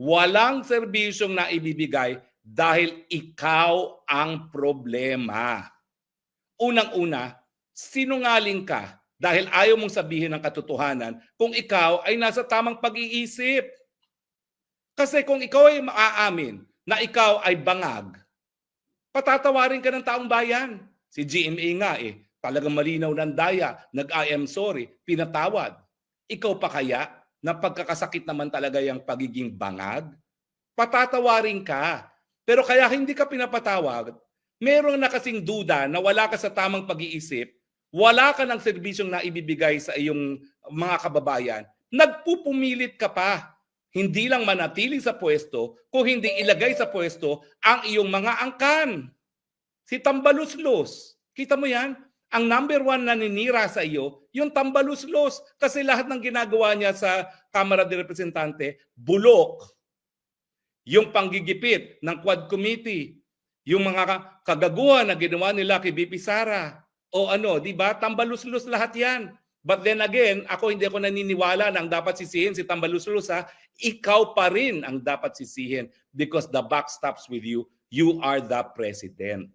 Walang serbisyong na ibibigay dahil ikaw ang problema. Unang-una, sinungaling ka dahil ayaw mong sabihin ang katotohanan kung ikaw ay nasa tamang pag-iisip. Kasi kung ikaw ay maaamin na ikaw ay bangag, patatawarin ka ng taong bayan. Si GMA nga eh, talagang malinaw ng daya, nag-I am sorry, pinatawad. Ikaw pa kaya na pagkakasakit naman talaga yung pagiging bangag? Patatawarin ka. Pero kaya hindi ka pinapatawag, meron na kasing duda na wala ka sa tamang pag-iisip, wala ka ng serbisyong na ibibigay sa iyong mga kababayan, nagpupumilit ka pa. Hindi lang manatili sa pwesto, kung hindi ilagay sa pwesto ang iyong mga angkan. Si Tambaluslos, kita mo yan? Ang number one na ninira sa iyo, yung Tambaluslos. Kasi lahat ng ginagawa niya sa Kamara de Representante, bulok. Yung panggigipit ng Quad Committee, yung mga ka- kagaguhan na ginawa nila kay BP Sara, o ano, di ba? Tambaluslos lahat yan. But then again, ako hindi ako naniniwala na ang dapat sisihin si Tambaluslos ha. Ikaw pa rin ang dapat sisihin because the buck stops with you. You are the president.